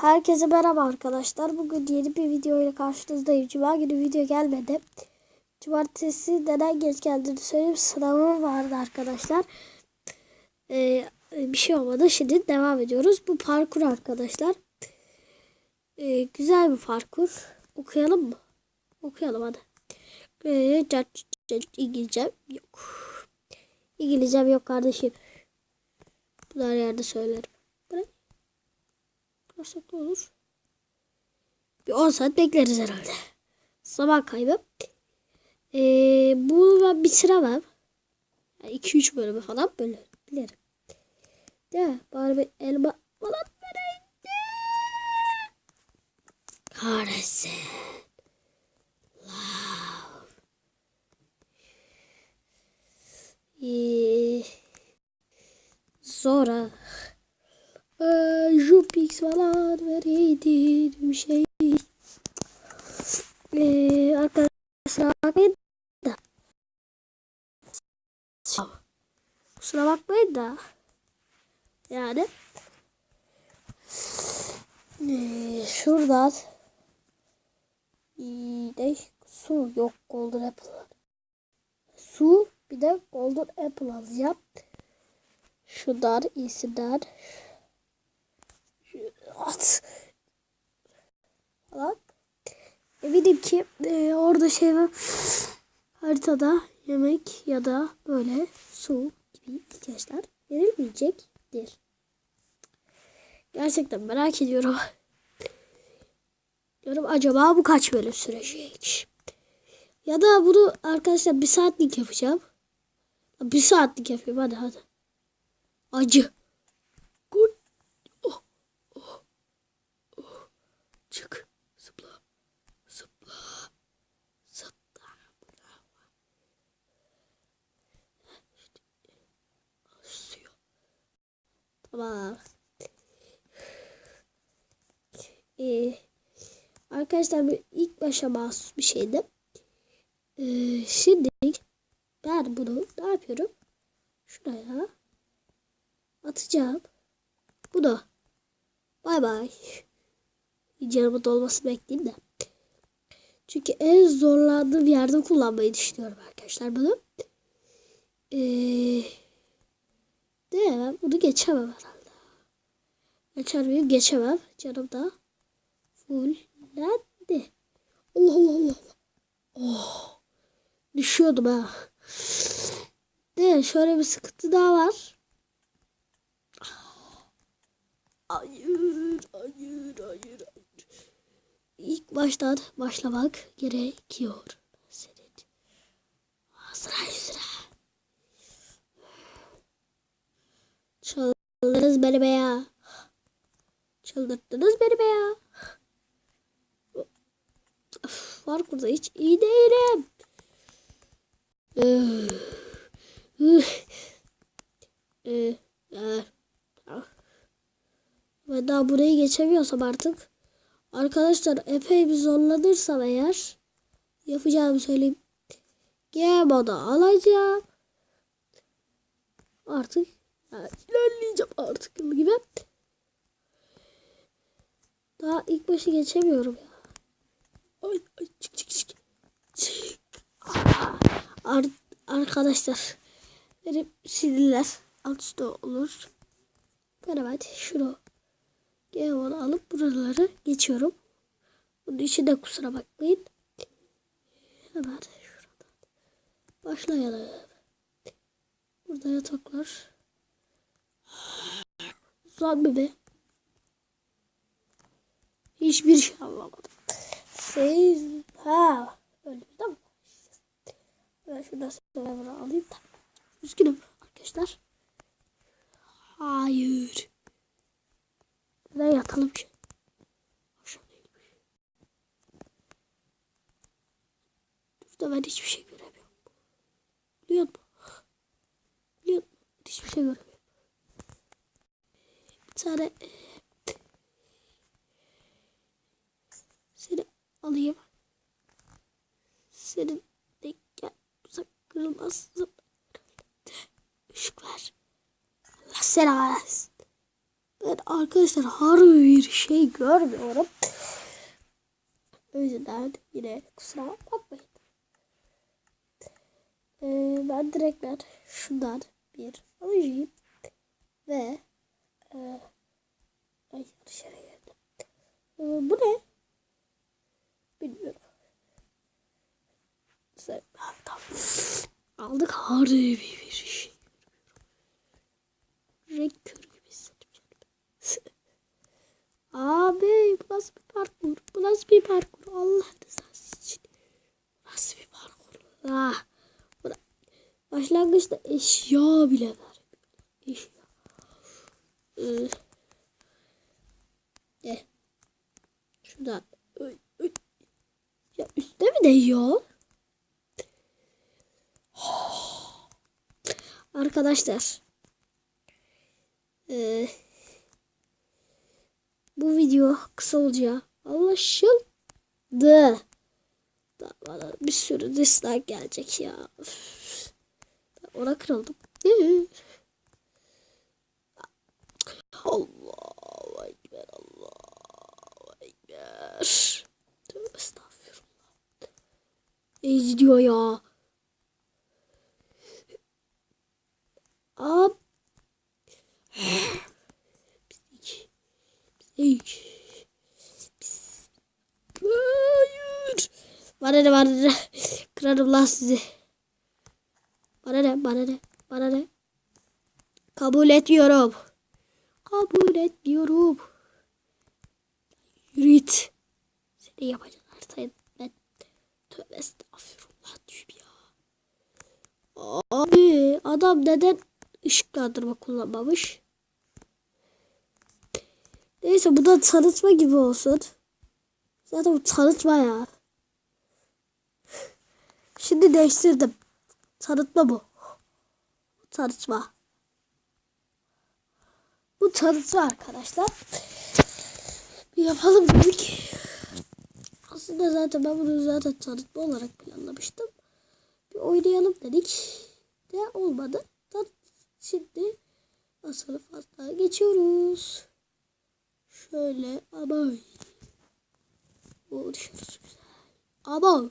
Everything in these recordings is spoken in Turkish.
Herkese merhaba arkadaşlar. Bugün yeni bir video ile karşınızdayım. Cuma günü video gelmedi. Cumartesi neden geç geldiğini söyleyeyim. Sınavım vardı arkadaşlar. Ee, bir şey olmadı. Şimdi devam ediyoruz. Bu parkur arkadaşlar. Ee, güzel bir parkur. Okuyalım mı? Okuyalım hadi. Ee, İngilizce yok. İngilizcem yok kardeşim. Bunu her yerde söylerim. Bıraksak ne olur? Bir 10 saat bekleriz herhalde. Zaman kaybı. Ee, bunu ben bitiremem. 2-3 bölümü falan böyle bilirim. De bari bir elma falan vereyim de. Kahretsin. Love. Ee, sonra Jupix falan vereydi bir şey. Ee, arkadaşlar bakmayın da. Kusura bakmayın da. Yani. Ee, şuradan. De su yok Golden Apple. Su bir de Golden Apple alacağım. Şunlar iyisinden. At. Falan. Eminim ki e, orada şey var. Haritada yemek ya da böyle su gibi ihtiyaçlar verilmeyecektir. Gerçekten merak ediyorum. Diyorum acaba bu kaç bölüm sürecek? Ya da bunu arkadaşlar bir saatlik yapacağım. Bir saatlik yapayım hadi hadi. Acı. Good. Oh. Oh. Oh. Çık. Zıpla. Zıpla. Zıpla. Bravo. Suyu. Tamam. Ee, arkadaşlar bu ilk başa mahsus bir şeydi. Ee, şimdi ben bunu ne yapıyorum? Şuraya atacağım. Bu da. Bay bay. Canımın dolması bekleyeyim de. Çünkü en zorlandığım yerde kullanmayı düşünüyorum arkadaşlar bunu. Ee, de ben bunu geçemem herhalde. Geçer miyim? Geçemem. Canım da fullendi. Allah Allah Allah. Oh. Düşüyordum ha. De şöyle bir sıkıntı daha var. Hayır, hayır, hayır, hayır. İlk baştan başlamak gerekiyor. Senin. Sıra sıra. Çıldırdınız beni be ya. Çıldırttınız beni be ya. Of, var burada hiç iyi değilim. Ee, ee, ee, ve daha burayı geçemiyorsam artık arkadaşlar epey bir zorlanırsam eğer yapacağımı söyleyeyim. Gemo'da alacağım. Artık yani ilerleyeceğim artık gibi. Daha ilk başı geçemiyorum ya. Ay, ay çık çık çık. Çık. Ar arkadaşlar benim sinirler alt üstte olur. Ben hemen şunu Geoman'ı alıp buraları geçiyorum. Bunun için de kusura bakmayın. Hemen şuradan başlayalım. Burada yataklar. Zombi? Hiçbir şey anlamadım. Siz ha öldünüz mi? Ben şuradan server'ı alayım da. Üzgünüm arkadaşlar. Hayır. Aşağı değilmiş. Burada ben hiçbir şey göremiyorum. Biliyor musun? Biliyor musun? Hiçbir şey göremiyorum. Bir tane seni alayım. Senin de gel uzak kırılmazsın. Işık ver. Allah seni Ben arkadaşlar harbi bir şey görmüyorum. O yüzden yine kusura bakmayın. Ee, ben direkt ben şundan bir alacağım. Ve e, ay dışarı geldim. Ee, bu ne? Bilmiyorum. Sen, tamam. Aldık harbi bir şey. Renk körü gibi hissettim kendimi. Abi bu nasıl bir parkur? Bu nasıl bir parkur? Allah rızası için. Nasıl bir parkur? Ah. Bu başlangıçta eşya bile var. Eşya. Ee, öy. Ya üstte mi değiyor? Arkadaşlar. Ee, bu video kısa olacak. Anlaşıldı. Bana bir sürü dislike gelecek ya. Üf. Ona kırıldım. Allahu Ekber. Allahu Ekber. Tövbe estağfurullah. Ne ya? Ab. Pislik. Pislik. Pis. Hayır. Bana ne bana ne. Kırarım lan sizi. Bana ne bana ne bana ne. Kabul etmiyorum. Kabul etmiyorum. Yürü. Seni yapacağım artık ben. Tövbe estağfurullah düşüm ya. Abi adam neden ışıklandırma kullanmamış? Neyse bu da tanıtma gibi olsun. Zaten bu tanıtma ya. Şimdi değiştirdim. Tanıtma bu. Tanıtma. Bu tanıtma arkadaşlar. Bir yapalım dedik. Aslında zaten ben bunu zaten tanıtma olarak planlamıştım. Bir oynayalım dedik. De olmadı. Şimdi asıl fazla geçiyoruz. Şöyle ama uğraşıyoruz güzel. Ama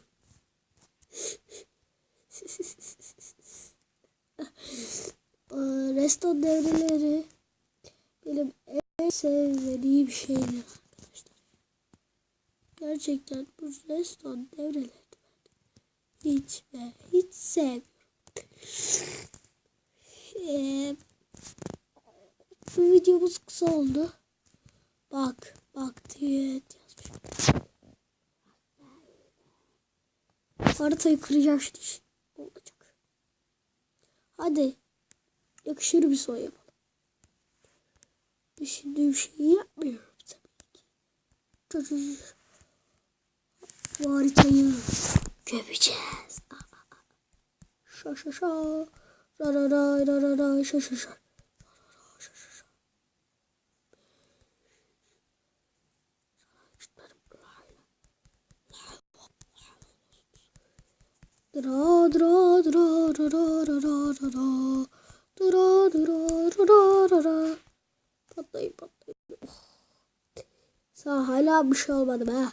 Reston devreleri benim en sevmediğim şeyler arkadaşlar. Gerçekten bu reston devreleri hiç ve hiç sevmiyorum. Ee, bu videomuz kısa oldu. Bak, bak diye yazmış. Haritayı kıracağım şimdi. Hadi. Yakışır bir soy yapalım. Düşündüğüm şeyi yapmıyorum tabii ki. Bu haritayı gömeceğiz. Şa şa şa. Ra ra ra ra ra şa şa şa. Dra dra dra dra dra dra dra dra dra dra Patlayın patlayın. Oh. Sağ hala bir şey olmadı be.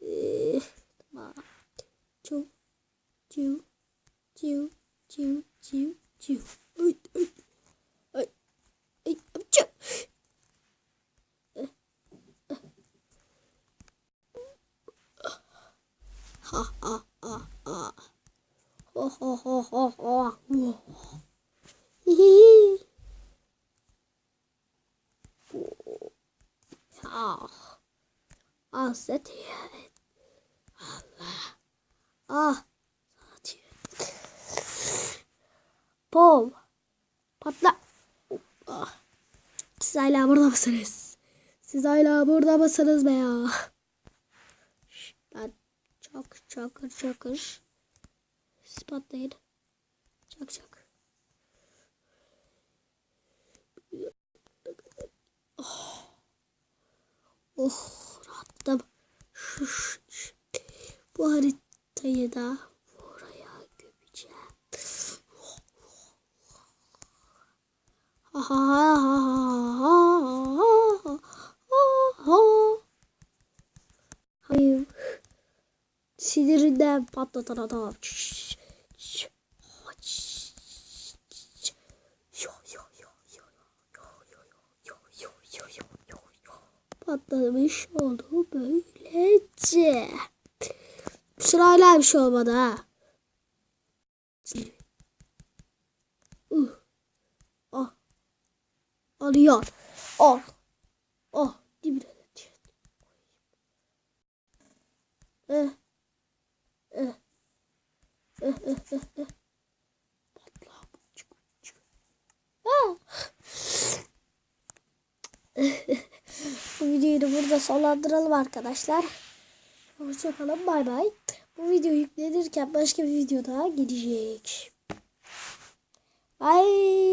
Ee, tamam. Ciu, ciu. Ay, ay, ay, ay, amca. Ha, ha, ha, ha. Ho, ho, ho, ho, ho. Hihi. Ah. Ah, set here. Allah. Ah. Pov. Patla. Ah. Siz hala burada mısınız? Siz hala burada mısınız be ya? Çakır çakır. Siz patlayın. Çak çak. Oh. Oh rahatladım. Şu, şu. Bu haritayı da buraya gömeceğim. Ha ha ha ha ha ha ha Hayır. Sinirinden patlatan adam. Patlamış oldu böylece. Sırayla bir şey olmadı ha. Uh. Ah. Alıyor. Al. Oh. Dibine de. Eh. Ah. Bu videoyu da burada sonlandıralım arkadaşlar. Hoşçakalın. Bay bay. Bu video yüklenirken başka bir video daha gelecek. Bye.